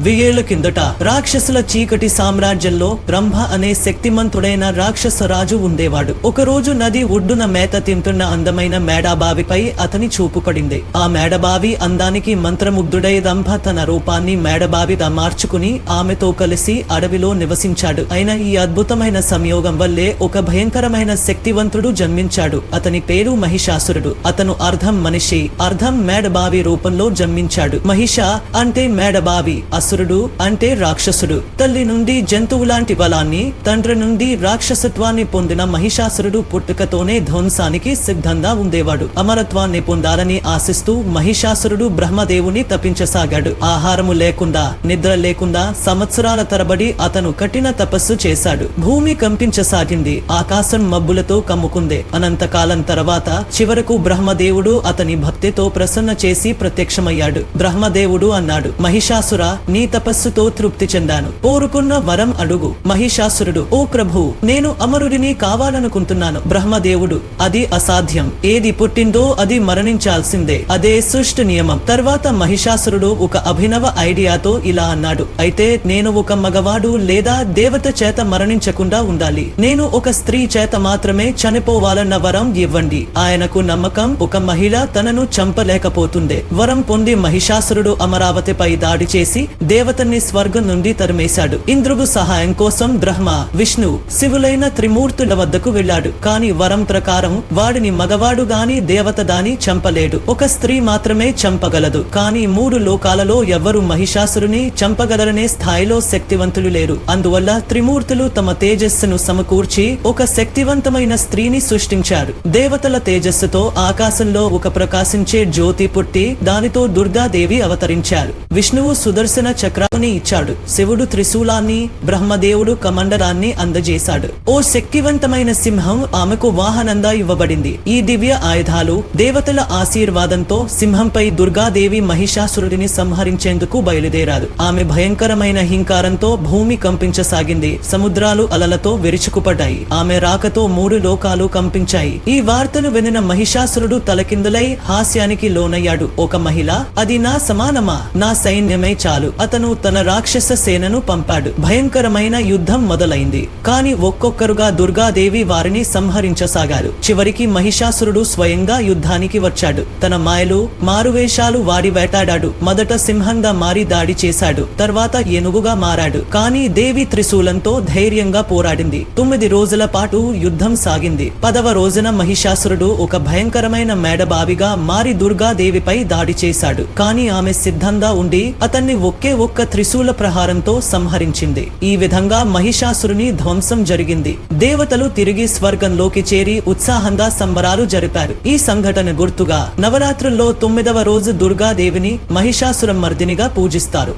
వెయ్యేళ్ళ కిందట రాక్షసుల చీకటి సామ్రాజ్యంలో బ్రహ్మ అనే శక్తిమంతుడైన రాక్షస రాజు ఉండేవాడు. ఒకరోజు నది ఒడ్డున మేత తింటున్న అందమైన మేడాబావిపై అతని చూపు పడింది. ఆ మేడబావి అందానికి మంత్రముగ్ధుడై రంభ తన రూపాన్ని మేడబావిగా మార్చుకుని ఆమెతో కలిసి అడవిలో నివసించాడు. అయిన ఈ అద్భుతమైన సంయోగం వల్లే ఒక భయంకరమైన శక్తివంతుడు జన్మించాడు. అతని పేరు మహిషాసురుడు. అతను అర్ధం మనిషి అర్ధం మేడబావి రూపంలో జన్మించాడు. మహిష అంటే మేడబావి అసురుడు అంటే రాక్షసుడు. తల్లి నుండి జంతువులాంటి బలాన్ని తండ్రి నుండి రాక్షసత్వాన్ని పొందిన మహిషాసురుడు పుట్టుకతోనే ధ్వంసానికి సిద్ధంగా ఉండేవాడు. అమరత్వాన్ని పొందాలని ఆశిస్తూ మహిషాసురుడు బ్రహ్మదేవుని తప్పించసాగాడు. ఆహారము లేకుండా నిద్ర లేకుండా సంవత్సరాల తరబడి అతను కఠిన తపస్సు చేశాడు. భూమి కంపించసాగింది ఆకాశం మబ్బులతో కమ్ముకుందే. అనంతకాలం తర్వాత చివరకు బ్రహ్మదేవుడు అతని భక్తితో ప్రసన్న చేసి ప్రత్యక్షమయ్యాడు. బ్రహ్మదేవుడు అన్నాడు మహిషాసుర నీ తపస్సుతో తృప్తి చెందాను. కోరుకున్న వరం అడుగు. మహిషాసురుడు ఓ ప్రభు నేను అమరుడిని కావాలనుకుంటున్నాను. బ్రహ్మదేవుడు అది అసాధ్యం. ఏది పుట్టిందో అది మరణించాల్సిందే. అదే సృష్టి నియమం. తర్వాత మహిషాసురుడు ఒక అభినవ ఐడియాతో ఇలా అన్నాడు. అయితే నేను ఒక మగవాడు లేదా దేవత చేత మరణించకుండా ఉండాలి. నేను ఒక స్త్రీ చేత మాత్రమే చనిపోవాలన్న వరం ఇవ్వండి. ఆయనకు నమ్మకం ఒక మహిళ తనను చంపలేకపోతుండే వరం పొంది మహిషాసురుడు అమరావతిపై దాడి చేసి దేవతని స్వర్గం నుండి తరిమేశాడు. ఇంద్రుడు సహాయం కోసం బ్రహ్మ విష్ణు శివులైన త్రిమూర్తుల వద్దకు వెళ్ళాడు. కాని వరం ప్రకారం వాడిని మగవాడు గాని దేవత దాని చంపలేడు. ఒక స్త్రీ మాత్రమే చంపగలదు. కానీ మూడు లోకాలలో ఎవ్వరు మహిషాసురుని చంపగలరనే స్థాయిలో శక్తివంతులు లేరు. అందువల్ల త్రిమూర్తులు తమ తేజస్సును సమకూర్చి ఒక శక్తివంతమైన స్త్రీని సృష్టించారు. దేవతల తేజస్సుతో ఆకాశంలో ఒక ప్రకాశించే జ్యోతి పుట్టి దానితో దుర్గాదేవి అవతరించారు. విష్ణువు సుదర్శన చక్రాన్ని ఇచ్చాడు. శివుడు త్రిశూలాన్ని బ్రహ్మదేవుడు కమండరాన్ని అందజేశాడు. ఓ శక్తివంతమైన సింహం ఆమెకు వాహనంగా ఇవ్వబడింది. ఈ దివ్య ఆయుధాలు దేవతల ఆశీర్వాదంతో సింహంపై దుర్గాదేవి మహిషాసురుడిని సంహరించేందుకు బయలుదేరారు. ఆమె భయంకరమైన హింకారంతో భూమి కంపించసాగింది. సముద్రాలు అలలతో విరుచుకుపడ్డాయి. ఆమె రాకతో మూడు లోకాలు కంపించాయి. ఈ వార్తను వినిన మహిషాసురుడు తలకిందులై హాస్యానికి లోనయ్యాడు. ఒక మహిళ అది నా సమానమా? నా సైన్యమే చాలు. అతను తన రాక్షస సేనను పంపాడు. భయంకరమైన యుద్ధం మొదలైంది. కాని ఒక్కొక్కరుగా దుర్గాదేవి వారిని సంహరించసాగారు. చివరికి మహిషాసురుడు స్వయంగా యుద్ధానికి వచ్చాడు. తన మాయలు మారువేషాలు వాడి వేటాడాడు. మొదట సింహంగా మారి దాడి చేశాడు. తర్వాత ఏనుగుగా మారాడు. కానీ దేవి త్రిశూలంతో ధైర్యంగా పోరాడింది. తొమ్మిది రోజుల పాటు యుద్ధం సాగింది. పదవ రోజున మహిషాసురుడు ఒక భయంకరమైన మేడబావిగా మారి దుర్గాదేవిపై దాడి చేశాడు. కానీ ఆమె సిద్ధంగా ఉండి అతన్ని ఒకే ఒక్క త్రిశూల ప్రహారంతో సంహరించింది. ఈ విధంగా మహిషాసురుని ధ్వంసం జరిగింది. దేవతలు తిరిగి స్వర్గంలోకి చేరి ఉత్సాహంగా సంబరాలు జరిపారు. ఈ సంఘటన గుర్తుగా నవరాత్రుల్లో తొమ్మిదవ రోజు దుర్గాదేవిని మహిషాసుర మర్దినిగా పూజిస్తారు.